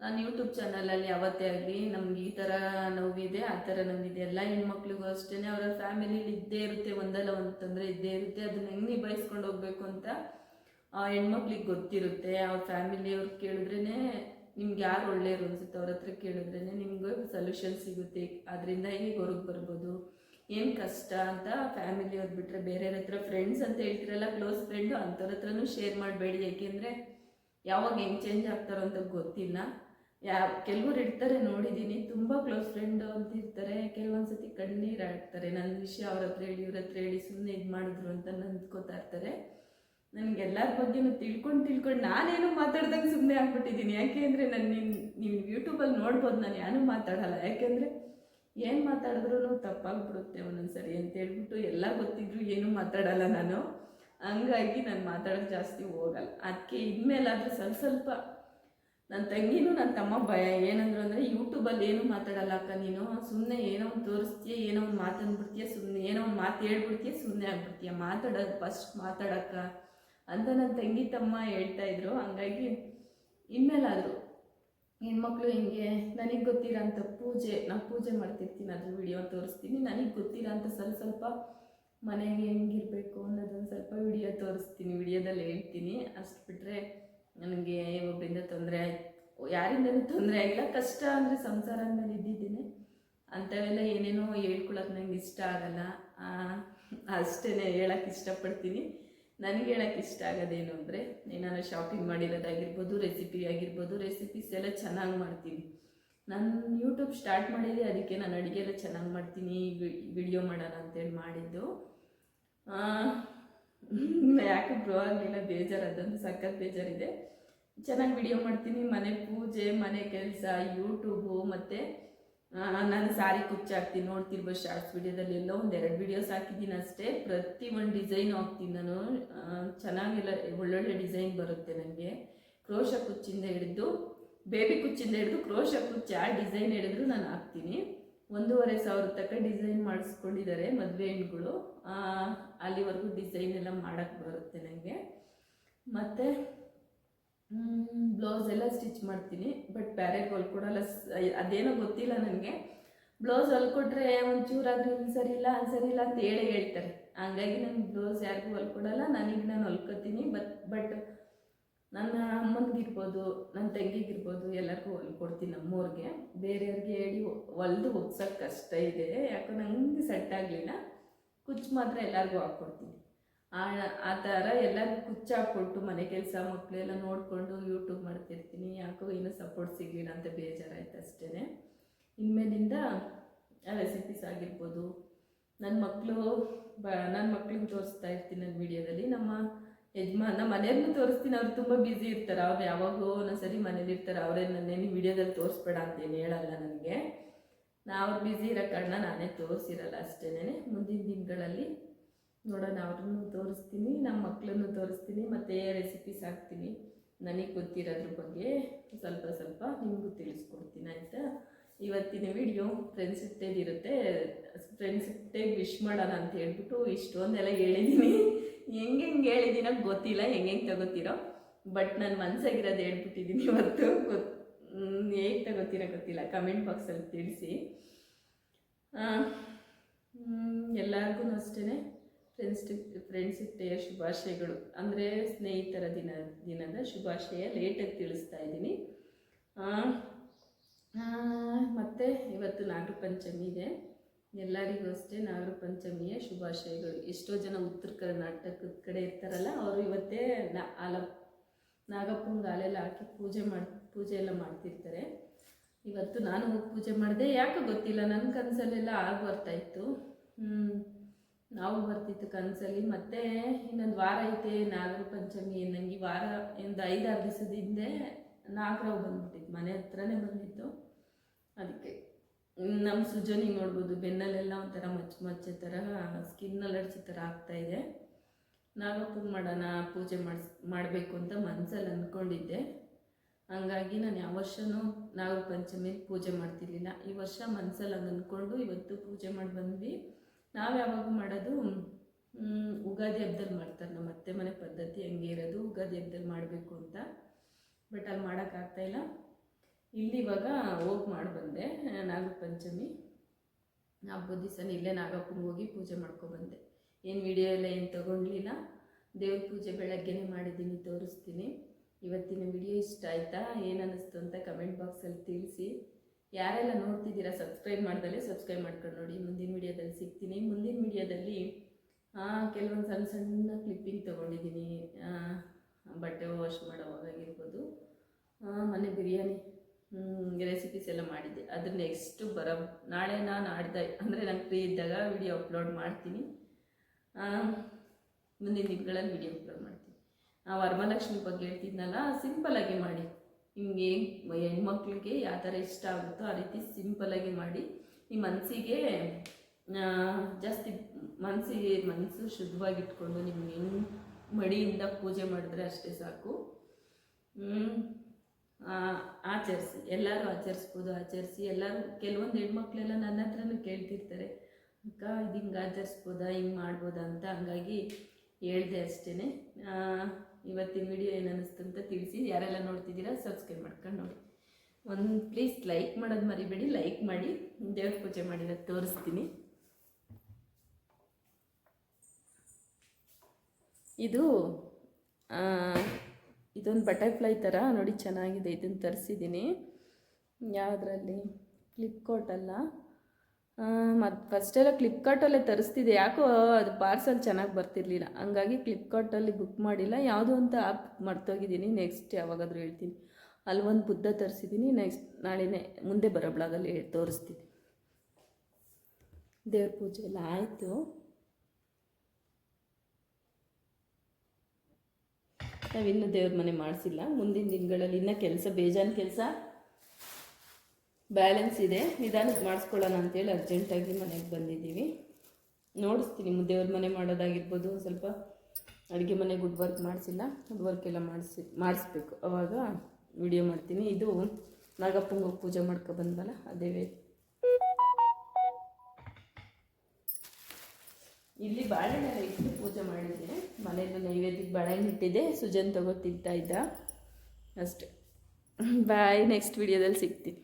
ನಾನು ಯೂಟ್ಯೂಬ್ ಚಾನಲಲ್ಲಿ ಅವತ್ತೇ ಆಗಲಿ, ನಮ್ಗೆ ಈ ಥರ ನೋವಿದೆ, ಆ ಥರ ನೋವಿದೆ, ಎಲ್ಲ ಹೆಣ್ಮಕ್ಳಿಗೂ ಅಷ್ಟೇ ಅವರ ಫ್ಯಾಮಿಲಿಲಿ ಇದ್ದೇ ಇರುತ್ತೆ, ಒಂದಲ್ಲ ಒಂದು ತೊಂದರೆ ಇದ್ದೇ ಇರುತ್ತೆ, ಅದನ್ನ ಹೆಂಗೆ ನಿಭಾಯಿಸ್ಕೊಂಡು ಹೋಗ್ಬೇಕು ಅಂತ ಆ ಹೆಣ್ಮಕ್ಳಿಗೆ ಗೊತ್ತಿರುತ್ತೆ, ಅವ್ರ ಫ್ಯಾಮಿಲಿಯವ್ರು ಕೇಳಿದ್ರೇ ನಿಮ್ಗೆ ಯಾರು ಒಳ್ಳೆಯವರು ಅನ್ಸುತ್ತೆ ಅವ್ರ ಹತ್ರ ಕೇಳಿದ್ರೇ ನಿಮ್ಗೆ ಸೊಲ್ಯೂಷನ್ ಸಿಗುತ್ತೆ. ಅದರಿಂದ ಹೇಗೆ ಹೊರಗೆ ಬರ್ಬೋದು. ಏನು ಕಷ್ಟ ಅಂತ ಫ್ಯಾಮಿಲಿಯವ್ರು ಬಿಟ್ಟರೆ ಬೇರೆಯವ್ರ ಹತ್ರ ಫ್ರೆಂಡ್ಸ್ ಅಂತ ಹೇಳ್ತಿರಲ್ಲ ಕ್ಲೋಸ್ ಫ್ರೆಂಡು ಅಂಥವ್ರ ಹತ್ರನೂ ಶೇರ್ ಮಾಡಬೇಡಿ. ಏಕೆಂದರೆ ಯಾವಾಗ ಹೆಂಗೆ ಚೇಂಜ್ ಆಗ್ತಾರೋ ಅಂತ ಗೊತ್ತಿಲ್ಲ. ಯಾ, ಕೆಲವ್ರು ಇರ್ತಾರೆ ನೋಡಿದ್ದೀನಿ ತುಂಬ ಕ್ಲೋಸ್ ಫ್ರೆಂಡು ಅಂತ ಇರ್ತಾರೆ. ಕೆಲವೊಂದ್ಸತಿ ಕಣ್ಣೀರು ಹಾಕ್ತಾರೆ ನನ್ನ ವಿಷಯ ಅವ್ರ ಹತ್ರ ಹೇಳಿ, ಇವ್ರ ಹತ್ರ ಹೇಳಿ ಸುಮ್ಮನೆ ಇದು ಮಾಡಿದ್ರು ಅಂತ ನಂದ್ಕೋತಾ ಇರ್ತಾರೆ. ನನಗೆ ಎಲ್ಲರ ಬಗ್ಗೆನೂ ತಿಳ್ಕೊಂಡು ತಿಳ್ಕೊಂಡು ನಾನೇನು ಮಾತಾಡ್ದಂಗೆ ಸುಮ್ಮನೆ ಆಗ್ಬಿಟ್ಟಿದ್ದೀನಿ. ಯಾಕೆ ಅಂದರೆ ನಾನು ನಿನ್ನ ನೀವು ಯೂಟ್ಯೂಬಲ್ಲಿ ನೋಡ್ಬೋದು, ನಾನು ಯಾರೂ ಮಾತಾಡಲ್ಲ. ಯಾಕೆಂದರೆ ಏನು ಮಾತಾಡಿದ್ರು ತಪ್ಪಾಗ್ಬಿಡುತ್ತೆ ಒಂದೊಂದ್ಸರಿ ಅಂತ ಹೇಳ್ಬಿಟ್ಟು ಎಲ್ಲ ಗೊತ್ತಿದ್ರು ಏನೂ ಮಾತಾಡಲ್ಲ ನಾನು. ಹಂಗಾಗಿ ನಾನು ಮಾತಾಡೋದು ಜಾಸ್ತಿ ಹೋಗಲ್ಲ. ಅದಕ್ಕೆ ಇನ್ಮೇಲಾದರೂ ಸ್ವಲ್ಪ ಸ್ವಲ್ಪ ನನ್ನ ತಂಗಿನೂ ನನ್ನ ತಮ್ಮ ಭಯ. ಏನಂದ್ರು ಅಂದರೆ ಯೂಟ್ಯೂಬಲ್ಲಿ ಏನೂ ಮಾತಾಡಲ್ಲ ಅಕ್ಕ ನೀನು. ಸುಮ್ಮನೆ ಏನೋ ಒಂದು ತೋರಿಸ್ತೀಯ, ಏನೋ ಒಂದು ಮಾತಂದ್ಬಿಡ್ತೀಯ ಸುಮ್ಮನೆ ಏನೋ ಒಂದು ಮಾತು ಹೇಳ್ಬಿಡ್ತೀಯ ಸುಮ್ಮನೆ ಆಗ್ಬಿಡ್ತೀಯ. ಮಾತಾಡೋದು ಫಸ್ಟ್ ಮಾತಾಡಕ್ಕ. ಅಂತ ನನ್ನ ತಂಗಿ ತಮ್ಮ ಹೇಳ್ತಾ ಇದ್ರು. ಹಂಗಾಗಿ ಇನ್ಮೇಲಾದರೂ ಹೆಣ್ಮಕ್ಳು ಹಿಂಗೆ, ನನಗೆ ಗೊತ್ತಿರೋಂಥ ಪೂಜೆ, ನಾನು ಪೂಜೆ ಮಾಡ್ತಿರ್ತೀನಿ ಅದ್ರ ವಿಡಿಯೋ ತೋರಿಸ್ತೀನಿ. ನನಗೆ ಗೊತ್ತಿರೋಂಥ ಸ್ವಲ್ಪ ಸ್ವಲ್ಪ ಮನೆಗೆ ಹೆಂಗಿರಬೇಕು ಅನ್ನೋದೊಂದು ಸ್ವಲ್ಪ ವಿಡಿಯೋ ತೋರಿಸ್ತೀನಿ, ವಿಡಿಯೋದಲ್ಲಿ ಹೇಳ್ತೀನಿ. ಅಷ್ಟು ಬಿಟ್ಟರೆ ನನಗೆ ಒಬ್ಬರಿಂದ ತೊಂದರೆ ಆಯ್ತು ಯಾರಿಂದನೂ ತೊಂದರೆ ಆಗಿಲ್ಲ. ಕಷ್ಟ ಅಂದರೆ ಸಂಸಾರ ಮೇಲೆ ಇದ್ದಿದ್ದೀನಿ. ಅಂಥವೆಲ್ಲ ಏನೇನೋ ಹೇಳ್ಕೊಳಕ್ಕೆ ನಂಗೆ ಇಷ್ಟ ಆಗಲ್ಲ. ಅಷ್ಟೇ ಹೇಳಕ್ಕೆ ಇಷ್ಟಪಡ್ತೀನಿ. ನನಗೆ ಹೇಳಕ್ಕೆ ಇಷ್ಟ ಆಗೋದೇನು ಅಂದರೆ ಏನಾದ್ರು ಶಾಪಿಂಗ್ ಮಾಡಿರೋದಾಗಿರ್ಬೋದು ರೆಸಿಪಿ ಆಗಿರ್ಬೋದು ರೆಸಿಪೀಸ್ ಎಲ್ಲ ಚೆನ್ನಾಗಿ ಮಾಡ್ತೀನಿ. ನಾನು ಯೂಟ್ಯೂಬ್ ಸ್ಟಾರ್ಟ್ ಮಾಡಿದ್ದೆ ಅದಕ್ಕೆ ನಾನು ಅಡುಗೆ ಎಲ್ಲ ಚೆನ್ನಾಗಿ ಮಾಡ್ತೀನಿ ವಿಡಿಯೋ ಮಾಡೋಣ ಅಂತೇಳಿ ಮಾಡಿದ್ದು. ಯಾಕೆ ಬ್ರೋ ಆಗಲಿಲ್ಲ ಅದೊಂದು ಸಖತ್ ಬೇಜಾರಿದೆ. ಚೆನ್ನಾಗಿ ವಿಡಿಯೋ ಮಾಡ್ತೀನಿ, ಮನೆ ಪೂಜೆ, ಮನೆ ಕೆಲಸ ಯೂಟ್ಯೂಬು ಮತ್ತು ನಾನು ಸಾರಿ ಕುಚ್ಚಾಕ್ತೀನಿ. ನೋಡ್ತಿರ್ಬೋದು ಶಾರ್ಟ್ಸ್ ವಿಡಿಯೋದಲ್ಲಿ ಎಲ್ಲ ಒಂದು ಎರಡು ವಿಡಿಯೋಸ್ ಹಾಕಿದ್ದೀನಿ ಅಷ್ಟೇ. ಪ್ರತಿ ಒಂದು ಡಿಸೈನ್ ಹಾಕ್ತೀನಿ ನಾನು. ಚೆನ್ನಾಗಿಲ್ಲ, ಒಳ್ಳೊಳ್ಳೆ ಡಿಸೈನ್ ಬರುತ್ತೆ ನನಗೆ ಕ್ರೋಶ ಕುಚ್ಚಿಂದ ಹಿಡಿದು ಬೇಬಿ ಕುಚ್ಚಿಂದ ಹಿಡಿದು ಕ್ರೋಶ ಕುಚ್ಚ ಡಿಸೈನ್ ಹಿಡಿದ್ರು ನಾನು ಹಾಕ್ತೀನಿ. ಒಂದೂವರೆ ಸಾವಿರ ತಕ್ಕ ಡಿಸೈನ್ ಮಾಡಿಸ್ಕೊಂಡಿದ್ದಾರೆ ಮದುವೆ ಹೆಣ್ಗಳು. ಅಲ್ಲಿವರೆಗೂ ಡಿಸೈನ್ ಎಲ್ಲ ಮಾಡೋಕ್ಕೆ ಬರುತ್ತೆ ನನಗೆ ಮತ್ತು ಬ್ಲೌಸ್ ಎಲ್ಲ ಸ್ಟಿಚ್ ಮಾಡ್ತೀನಿ ಬಟ್ ಬ್ಯಾರೆಗೆ ಹೊಲ್ಕೊಡಲ್ಲ ಅದೇನೋ ಗೊತ್ತಿಲ್ಲ ನನಗೆ. ಬ್ಲೌಸ್ ಹೊಲ್ಕೊಟ್ರೆ ಒಂಚೂರಾದ್ರೂ ಇಲ್ಲಿ ಸರಿ ಇಲ್ಲ ಅಲ್ಲಿ ಸರಿ ಇಲ್ಲ ಅಂತ ಹೇಳೇ ಹೇಳ್ತಾರೆ. ಹಂಗಾಗಿ ನಾನು ಬ್ಲೌಸ್ ಯಾರಿಗೂ ಹೊಲ್ಕೊಡಲ್ಲ ನನಗೆ ನಾನು ಹೊಲ್ಕೊತೀನಿ ಬಟ್ ಬಟ್ ನನ್ನ ಅಮ್ಮನಿಗಿರ್ಬೋದು ನನ್ನ ತಂಗಿಗಿರ್ಬೋದು, ಎಲ್ಲರಿಗೂ ಹೊಲ್ಕೊಡ್ತೀನಿ ನಮ್ಮವ್ರಿಗೆ ಬೇರೆಯವ್ರಿಗೆ ಹೇಳಿ ಹೊಲ್ದು ಹೊಗ್ಸೋಕ್ಕೆ ಕಷ್ಟ ಇದೆ ಯಾಕಂದ್ರೆ ನಂಗೆ ಸೆಟ್ ಆಗಲಿಲ್ಲ. ಕುಚ್ಚು ಮಾತ್ರ ಎಲ್ಲರಿಗೂ ಹಾಕ್ಕೊಡ್ತೀನಿ ಆ ಥರ ಎಲ್ಲ ಕುಚ್ಚಾಕ್ಬಿಟ್ಟು ಮನೆ ಕೆಲಸ ಮಕ್ಕಳೆಲ್ಲ ನೋಡಿಕೊಂಡು ಯೂಟ್ಯೂಬ್ ಮಾಡ್ತಿರ್ತೀನಿ. ಯಾಕೋ ಏನೂ ಸಪೋರ್ಟ್ ಸಿಗಲಿಲ್ಲ ಅಂತ ಬೇಜಾರಾಯ್ತು ಅಷ್ಟೇ ಇನ್ಮೇಲಿಂದ ರೆಸಿಪೀಸ್ ಆಗಿರ್ಬೋದು. ನನ್ನ ಮಕ್ಕಳು ಬ ನನ್ನ ಮಕ್ಳಿಗೆ ತೋರಿಸ್ತಾ ಇರ್ತೀನಿ ನನ್ನ ವಿಡಿಯೋದಲ್ಲಿ. ನಮ್ಮ ಯಜಮಾನ ನಮ್ಮ ಮನೆಯಲ್ಲೂ ತೋರಿಸ್ತೀನಿ. ಅವ್ರು ತುಂಬ ಬ್ಯುಸಿ ಇರ್ತಾರೆ. ಅವ್ರು ಯಾವಾಗೋ ಒಂದೊಂದ್ಸರಿ ಮನೇಲಿ ಇರ್ತಾರೆ. ಅವರೇ ನನ್ನೇನು ವಿಡಿಯೋದಲ್ಲಿ ತೋರಿಸ್ಬೇಡ ಅಂತೇನು ಹೇಳಲ್ಲ ನನಗೆ. ನಾವು ಬ್ಯುಸಿ ಇರೋ ಕಾರಣ ನಾನೇ ತೋರಿಸಿರಲ್ಲ ಅಷ್ಟೇ ಮುಂದಿನ ದಿನಗಳಲ್ಲಿ ನೋಡೋಣ, ಅವ್ರನ್ನೂ ತೋರಿಸ್ತೀನಿ ನಮ್ಮ ಮಕ್ಕಳನ್ನು ತೋರಿಸ್ತೀನಿ, ಮತ್ತು ರೆಸಿಪೀಸ್ ಹಾಕ್ತೀನಿ. ನನಗೆ ಗೊತ್ತಿರೋದ್ರ ಬಗ್ಗೆ ಸ್ವಲ್ಪ ಸ್ವಲ್ಪ ನಿಮಗೂ ತಿಳಿಸ್ಕೊಡ್ತೀನಿ, ಆಯಿತಾ? ಇವತ್ತಿನ ವಿಡಿಯೋ ಫ್ರೆಂಡ್ಸ್ ಡೇದು ಇರುತ್ತೆ. ಫ್ರೆಂಡ್ಶಿಪ್ ಡೇ ವಿಶ್ ಮಾಡೋಣ ಅಂತ ಹೇಳ್ಬಿಟ್ಟು ಇಷ್ಟೊಂದೆಲ್ಲ ಹೇಳಿದ್ದೀನಿ ಹೆಂಗೆ ಹೆಂಗೆ ಹೇಳಿದ್ದೀನೋ ಗೊತ್ತಿಲ್ಲ, ಹೆಂಗೆ ಹೆಂಗೆ ತಗೋತೀರೋ. ಬಟ್ ನಾನು ಮನಸ್ಸಾಗಿರೋದು ಹೇಳ್ಬಿಟ್ಟಿದ್ದೀನಿ ಇವತ್ತು. ಗೊತ್ತು ಹೇಗೆ ತಗೋತೀರೋ ಗೊತ್ತಿಲ್ಲ. ಕಮೆಂಟ್ ಬಾಕ್ಸಲ್ಲಿ ತಿಳಿಸಿ. ಎಲ್ಲರಿಗೂ ಅಷ್ಟೇ ಫ್ರೆಂಡ್ಸ್ ಡೇಯ ಶುಭಾಶಯಗಳು. ಅಂದರೆ ಸ್ನೇಹಿತರ ದಿನ, ದಿನದ ಶುಭಾಶಯ ಲೇಟಾಗಿ ತಿಳಿಸ್ತಾ ಇದ್ದೀನಿ. ಮತ್ತು ಇವತ್ತು ನಾಗರ ಪಂಚಮಿ ಇದೆ. ಎಲ್ಲರಿಗೂ ಅಷ್ಟೇ ನಾಗರ ಪಂಚಮಿಯ ಶುಭಾಶಯಗಳು. ಎಷ್ಟೋ ಜನ ಉತ್ತರ ಕರ್ನಾಟಕದ ಕಡೆ ಇರ್ತಾರಲ್ಲ, ಅವರು ಇವತ್ತೇ ನಾ ಆಲ ನಾಗಪ್ಪಂಗೆ ಹಾಕಿ ಪೂಜೆ ಮಾಡಿ, ಪೂಜೆ ಎಲ್ಲ ಮಾಡ್ತಿರ್ತಾರೆ. ಇವತ್ತು ನಾನು ಪೂಜೆ ಮಾಡಿದೆ, ಯಾಕೆ ಗೊತ್ತಿಲ್ಲ ನನ್ನ ಕನಸಲ್ಲೆಲ್ಲ ಆಗ ಬರ್ತಾ ಇತ್ತು. ಹ್ಮ್. ನಾವು ಬರ್ತಿತ್ತು ಕನಸಲ್ಲಿ. ಮತ್ತೆ ಇನ್ನೊಂದು ವಾರ ಐತೆ, ನಾಗರ ಪಂಚಮಿ ನಂಗೆ ವಾರ, ಒಂದು ಐದಾರು ದಿವಸದ ಹಿಂದೆ ನಾಗರಾವ್ ಬಂದ್ಬಿಟ್ಟಿತ್ತು ಮನೆ ಹತ್ರನೇ ಬಂದಿತ್ತು ಅದಕ್ಕೆ ನಮ್ಮ ಸುಜನಿ ನೋಡ್ಬೋದು, ಬೆನ್ನಲ್ಲೆಲ್ಲ ಒಂಥರ ಮಚ್ಚ ಮಚ್ಚ ಥರ ಸ್ಕಿನ್ ಅಲರ್ಜಿ ಥರ ಆಗ್ತಾ ಇದೆ. ನಾಗಪ್ಪಗೆ ಮಾಡೋಣ, ಪೂಜೆ ಮಾಡಿಸ್, ಮಾಡಬೇಕು ಅಂತ ಮನಸ್ಸಲ್ಲಿ ಅಂದ್ಕೊಂಡಿದ್ದೆ. ಹಂಗಾಗಿ ನಾನು ಯಾವ ವರ್ಷನೂ ನಾಗರ ಪಂಚಮಿ ಪೂಜೆ ಮಾಡ್ತಿರ್ಲಿಲ್ಲ. ಈ ವರ್ಷ ಮನಸ್ಸಲ್ಲಿ ಅಂದ್ಕೊಂಡು ಇವತ್ತು ಪೂಜೆ ಮಾಡಿ ಬಂದ್ವಿ. ನಾವು ಯಾವಾಗ ಮಾಡೋದು ಉಗಾದಿ ಹಬ್ಬದಲ್ಲಿ ಮಾಡ್ತಾರೆ ನಮ್ಮ ಅತ್ತೆ ಮನೆ ಪದ್ಧತಿ ಹಂಗೆ ಇರೋದು, ಉಗಾದಿ ಹಬ್ಬದಲ್ಲಿ ಮಾಡಬೇಕು ಅಂತ. ಬಟ್ ಅಲ್ಲಿ ಮಾಡೋಕ್ಕಾಗ್ತಾಯಿಲ್ಲ ಇಲ್ಲಿ. ಇವಾಗ ಹೋಗಿ ಮಾಡಿ ಬಂದೆ ನಾಗರ ಪಂಚಮಿ ಹಬ್ಬದ ದಿವಸ ಇಲ್ಲೇ ನಾಗಪ್ಪನಿಗೆ ಹೋಗಿ ಪೂಜೆ ಮಾಡ್ಕೊಬಂದೆ ಏನು ವಿಡಿಯೋ ಎಲ್ಲ ಏನು ತೊಗೊಂಡ್ಲಿಲ್ಲ. ದೇವ್ರ ಪೂಜೆ ಬೆಳಗ್ಗೆನೇ ಮಾಡಿದ್ದೀನಿ, ತೋರಿಸ್ತೀನಿ. ಇವತ್ತಿನ ವಿಡಿಯೋ ಇಷ್ಟ ಆಯಿತಾ? ಏನು ಅನ್ನಿಸ್ತು ಅಂತ ಕಮೆಂಟ್ ಬಾಕ್ಸಲ್ಲಿ ತಿಳಿಸಿ. ಯಾರೆಲ್ಲ ನೋಡ್ತಿದ್ದೀರಾ ಸಬ್ಸ್ಕ್ರೈಬ್ ಮಾಡ್ದಲೇ ಸಬ್ಸ್ಕ್ರೈಬ್ ಮಾಡ್ಕೊಂಡು ನೋಡಿ. ಮುಂದಿನ ವಿಡಿಯೋದಲ್ಲಿ ಸಿಗ್ತೀನಿ. ಮುಂದಿನ ವಿಡಿಯೋದಲ್ಲಿ ಕೆಲವೊಂದು ಸಣ್ಣ ಸಣ್ಣ ಕ್ಲಿಪ್ಪಿಂಗ್ ತೊಗೊಂಡಿದ್ದೀನಿ. ಬಟ್ಟೆ ವಾಶ್ ಮಾಡೋವಾಗಾಗಿರ್ಬೋದು ಮನೆ ಬಿರಿಯಾನಿ ರೆಸಿಪೀಸ್ ಎಲ್ಲ ಮಾಡಿದ್ದೆ. ಅದ್ರ ನೆಕ್ಸ್ಟು ಬರೋ, ನಾಳೆ ನಾನು ಆಡ್ದೆ, ಅಂದರೆ ನಾನು ಫ್ರೀ ಇದ್ದಾಗ ವಿಡಿಯೋ ಅಪ್ಲೋಡ್ ಮಾಡ್ತೀನಿ. ಮುಂದಿನ ದಿನಗಳಲ್ಲಿ ವಿಡಿಯೋ ಅಪ್ಲೋಡ್ ಮಾಡ್ತೀನಿ. ಆ ವರಮಹಾಲಕ್ಷ್ಮಿ ಬಗ್ಗೆ ಹೇಳ್ತಿದ್ನಲ್ಲ ಸಿಂಪಲಾಗಿ ಮಾಡಿ. ನಿಮಗೆ ಹೆಣ್ಮಕ್ಳಿಗೆ ಯಾವ ಥರ ಇಷ್ಟ ಆಗುತ್ತೋ ಆ ರೀತಿ ಸಿಂಪಲಾಗಿ ಮಾಡಿ. ಈ ಮನಸ್ಸಿಗೆ ಜಾಸ್ತಿ ಮನಸ್ಸಿಗೆ ಮನಸ್ಸು ಶುದ್ಧವಾಗಿಟ್ಕೊಂಡು ನಿಮ್ಮ ಹೆಣ್ಣು ಮಡಿಯಿಂದ ಪೂಜೆ ಮಾಡಿದ್ರೆ ಅಷ್ಟೇ ಸಾಕು. ಆಚರಿಸಿ. ಎಲ್ಲರೂ ಆಚರಿಸ್ಬೋದು, ಆಚರಿಸಿ. ಎಲ್ಲರೂ, ಕೆಲವೊಂದು ಹೆಣ್ಮಕ್ಳೆಲ್ಲ ನನ್ನ ಹತ್ರನೂ ಕೇಳ್ತಿರ್ತಾರೆ, ಅಕ್ಕ, ಇದು ಹಿಂಗೆ ಆಚರಿಸ್ಬೋದಾ? ಹಿಂಗೆ ಮಾಡ್ಬೋದಾ? ಅಂತ. ಹಂಗಾಗಿ ಹೇಳ್ದೆ ಅಷ್ಟೇ ಇವತ್ತಿನ ವಿಡಿಯೋ ಏನು ಅನ್ನಿಸ್ತು ಅಂತ ತಿಳಿಸಿ. ಯಾರೆಲ್ಲ ನೋಡ್ತಿದ್ದೀರಾ ಸಬ್ಸ್ಕ್ರೈಬ್ ಮಾಡ್ಕೊಂಡು ನೋಡಿ. ಒಂದು ಪ್ಲೀಸ್ ಲೈಕ್ ಮಾಡೋದು ಮರಿಬೇಡಿ ಲೈಕ್ ಮಾಡಿ. ದೇವ್ರ ಪೂಜೆ ಮಾಡಿರೋದು ತೋರಿಸ್ತೀನಿ. ಇದು ಇದೊಂದು ಬಟರ್ಫ್ಲೈ ಥರ ನೋಡಿ ಚೆನ್ನಾಗಿದೆ. ಇದನ್ನು ತರಿಸಿದ್ದೀನಿ ಯಾವುದರಲ್ಲಿ? ಫ್ಲಿಪ್ಕಾರ್ಟಲ್ಲ ಮತ್ತು ಫಸ್ಟೆಲ್ಲ ಫ್ಲಿಪ್ಕಾರ್ಟಲ್ಲೇ ತರಿಸ್ತಿದ್ದೆ. ಯಾಕೋ ಅದು ಪಾರ್ಸಲ್ ಚೆನ್ನಾಗಿ ಬರ್ತಿರ್ಲಿಲ್ಲ. ಹಂಗಾಗಿ ಫ್ಲಿಪ್ಕಾರ್ಟಲ್ಲಿ ಬುಕ್ ಮಾಡಿಲ್ಲ. ಯಾವುದೋ ಅಂತ ಆ್ಯಪ್ ಮರ್ತೋಗಿದ್ದೀನಿ. ನೆಕ್ಸ್ಟ್ ಯಾವಾಗಾದರೂ ಹೇಳ್ತೀನಿ. ಅಲ್ಲಿ ಒಂದು ಬುದ್ಧ ತರಿಸಿದ್ದೀನಿ ನೆಕ್ಸ್ಟ್ ನಾಳೆನೇ ಮುಂದೆ ಬರೋ ಬ್ಲಾಗಲ್ಲಿ ತೋರಿಸ್ತೀನಿ. ದೇವ್ರ ಪೂಜೆ ಎಲ್ಲ ಆಯಿತು. ನಾವಿನ್ನೂ ದೇವ್ರ ಮನೆ ಮಾಡಿಸಿಲ್ಲ. ಮುಂದಿನ ದಿನಗಳಲ್ಲಿ ಇನ್ನೂ ಕೆಲಸ, ಬೇಜಾನ್ ಕೆಲಸ. ಬ್ಯಾಲೆನ್ಸ್ ಇದೆ. ನಿಧಾನಕ್ಕೆ ಮಾಡಿಸ್ಕೊಳ್ಳೋಣ ಅಂತೇಳಿ ಅರ್ಜೆಂಟಾಗಿ ಮನೆಗೆ ಬಂದಿದ್ದೀವಿ. ನೋಡಿಸ್ತೀನಿ. ದೇವ್ರ ಮನೆ ಮಾಡೋದಾಗಿರ್ಬೋದು ಸ್ವಲ್ಪ ಅಡುಗೆ ಮನೆ ಗುಡ್ ವರ್ಕ್ ಮಾಡಿಸಿಲ್ಲ. ಗುಡ್ ವರ್ಕ್ ಎಲ್ಲ ಮಾಡಿಸಿ, ಮಾಡಿಸ್ಬೇಕು. ಅವಾಗ ವಿಡಿಯೋ ಮಾಡ್ತೀನಿ. ಇದು ನಾಗಪ್ಪಂಗೆ ಪೂಜೆ ಮಾಡ್ಕೊ ಬಂದ್ವಲ್ಲ, ಅದೇ ಇಲ್ಲಿ ಬಾಳೆಹಣ್ಣೆಲ್ಲ ಇಟ್ಟು ಪೂಜೆ ಮಾಡಿದ್ದೆ ಮನೆಯಲ್ಲಿ ನೈವೇದ್ಯಕ್ಕೆ ಬಾಳೆಹಣ್ಣು ಇಟ್ಟಿದ್ದೆ. ಸುಜನ್ ತಗೋ ತಿಂತಾ ಇದ್ದ. ಅಷ್ಟೆ. ಬಾಯ್ ನೆಕ್ಸ್ಟ್ ವಿಡಿಯೋದಲ್ಲಿ ಸಿಗ್ತೀನಿ.